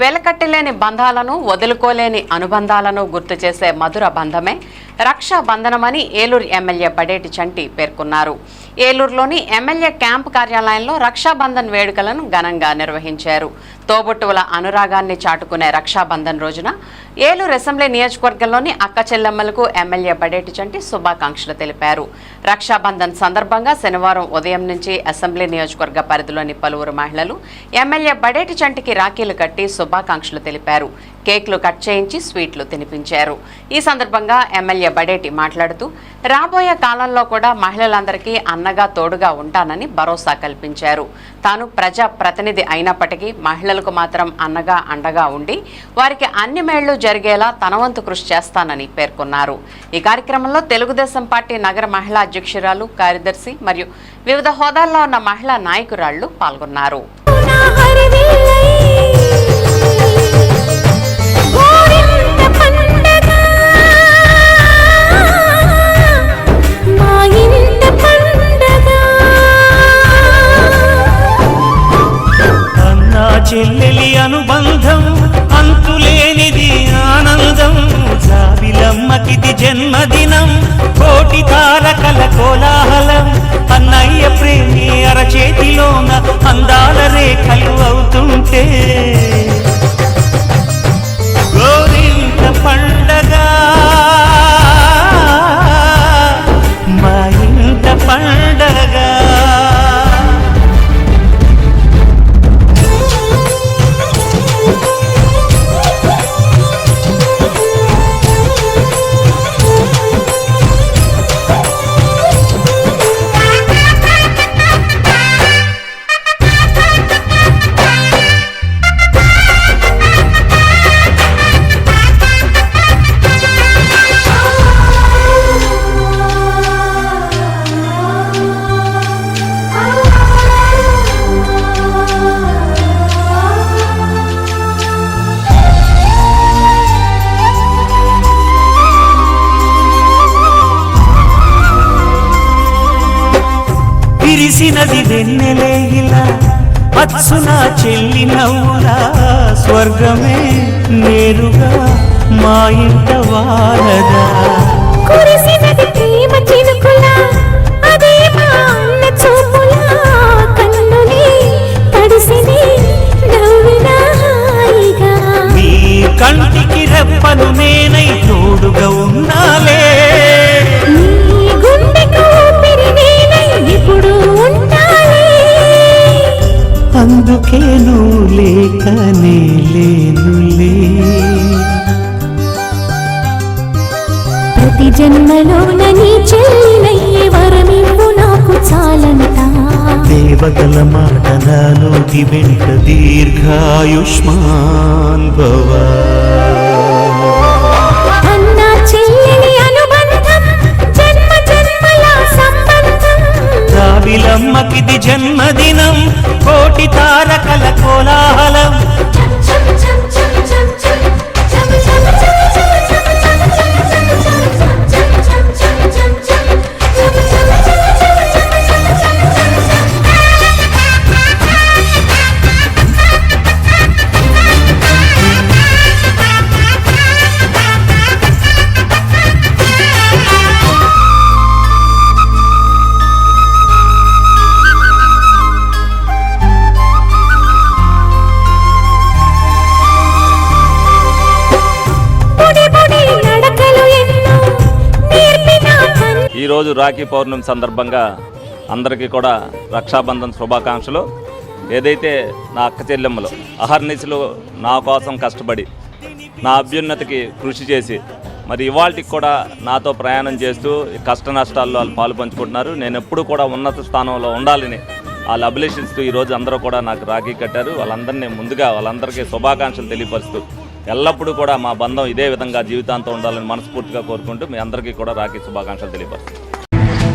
వెలకట్టలేని బంధాలను వదులుకోలేని అనుబంధాలను గుర్తు చేసే మధుర బంధమే రక్షా బంధనమని ఏలూరు ఎమ్మెల్యే బడేటి చంటి పేర్కొన్నారు. ఏలూరులోని ఎమ్మెల్యే క్యాంపు కార్యాలయంలో రక్షాబంధన్ వేడుకలను ఘనంగా నిర్వహించారు. తోబుట్టువుల అనురాగాన్ని చాటుకునే రక్షాబంధన్ రోజున ఏలూరు అసెంబ్లీ నియోజకవర్గంలోని అక్క చెల్లెమ్మలకు ఎమ్మెల్యే బడేటి చంటి శుభాకాంక్షలు తెలిపారు. రక్షాబంధన్ సందర్భంగా శనివారం ఉదయం నుంచి అసెంబ్లీ నియోజకవర్గ పరిధిలోని పలువురు మహిళలు ఎమ్మెల్యే బడేటి చంటికి రాఖీలు కట్టి శుభాకాంక్షలు తెలిపారు. కేక్లు కట్ చేయించి స్వీట్లు తినిపించారు. ఈ సందర్భంగా ఎమ్మెల్యే బడేటి మాట్లాడుతూ రాబోయే కాలంలో కూడా మహిళలందరికీ అన్నగా తోడుగా ఉంటానని భరోసా కల్పించారు. తాను ప్రజా ప్రతినిధి అయినప్పటికీ మహిళ మహిళలకు మాత్రం అన్నగా అండగా ఉండి వారికి అన్ని మేళ్ళు జరిగేలా తనవంతు కృషి చేస్తానని పేర్కొన్నారు. ఈ కార్యక్రమంలో తెలుగుదేశం పార్టీ నగర మహిళా అధ్యక్షురాలు కార్యదర్శి మరియు వివిధ హోదాల్లో ఉన్న మహిళా నాయకురాళ్ళు పాల్గొన్నారు. అందాల రేఖలు అవుతుంటే విరిసినది వెన్నెలే ఇలా. అచ్చున చెల్లి నవ్వులా స్వర్గమే నేరుగా మా ఇంట వారదా. కురిసినది ప్రేమ చినుకుల అదే మా అన్న చూపుల. కన్నులే తడిసిని నవ్విన హాయిగా. నీ కంటికి రెప్పను నేనై నువ్వు లేకనే లేనులే. ప్రతి జన్మలోన నీ చెల్లినయ్యే వరమివ్వు నాకు చాలంటా. దేవతల మాట నాలోకి వెంట దీర్ఘాయుష్మాన్ భవా. ఈరోజు రాఖీ పౌర్ణమి సందర్భంగా అందరికీ కూడా రక్షాబంధన్ శుభాకాంక్షలు. ఏదైతే నా అక్క చెల్లెమ్మలు అహర్నిశలు నా కోసం కష్టపడి నా అభ్యున్నతికి కృషి చేసి మరి ఇవాళకి కూడా నాతో ప్రయాణం చేస్తూ కష్ట నష్టాల్లో వాళ్ళు పాలు పంచుకుంటున్నారు. నేను ఎప్పుడు కూడా ఉన్నత స్థానంలో ఉండాలని వాళ్ళు అభిలషిస్తూ ఈరోజు అందరూ కూడా నాకు రాఖీ కట్టారు. వాళ్ళందరినీ ముందుగా వాళ్ళందరికీ శుభాకాంక్షలు తెలియపరుస్తూ ఎల్లప్పుడూ కూడా మా బంధం ఇదే విధంగా జీవితాంతం ఉండాలని మనస్ఫూర్తిగా కోరుకుంటూ మీ అందరికీ కూడా రాఖీ శుభాకాంక్షలు తెలియపరుస్తాను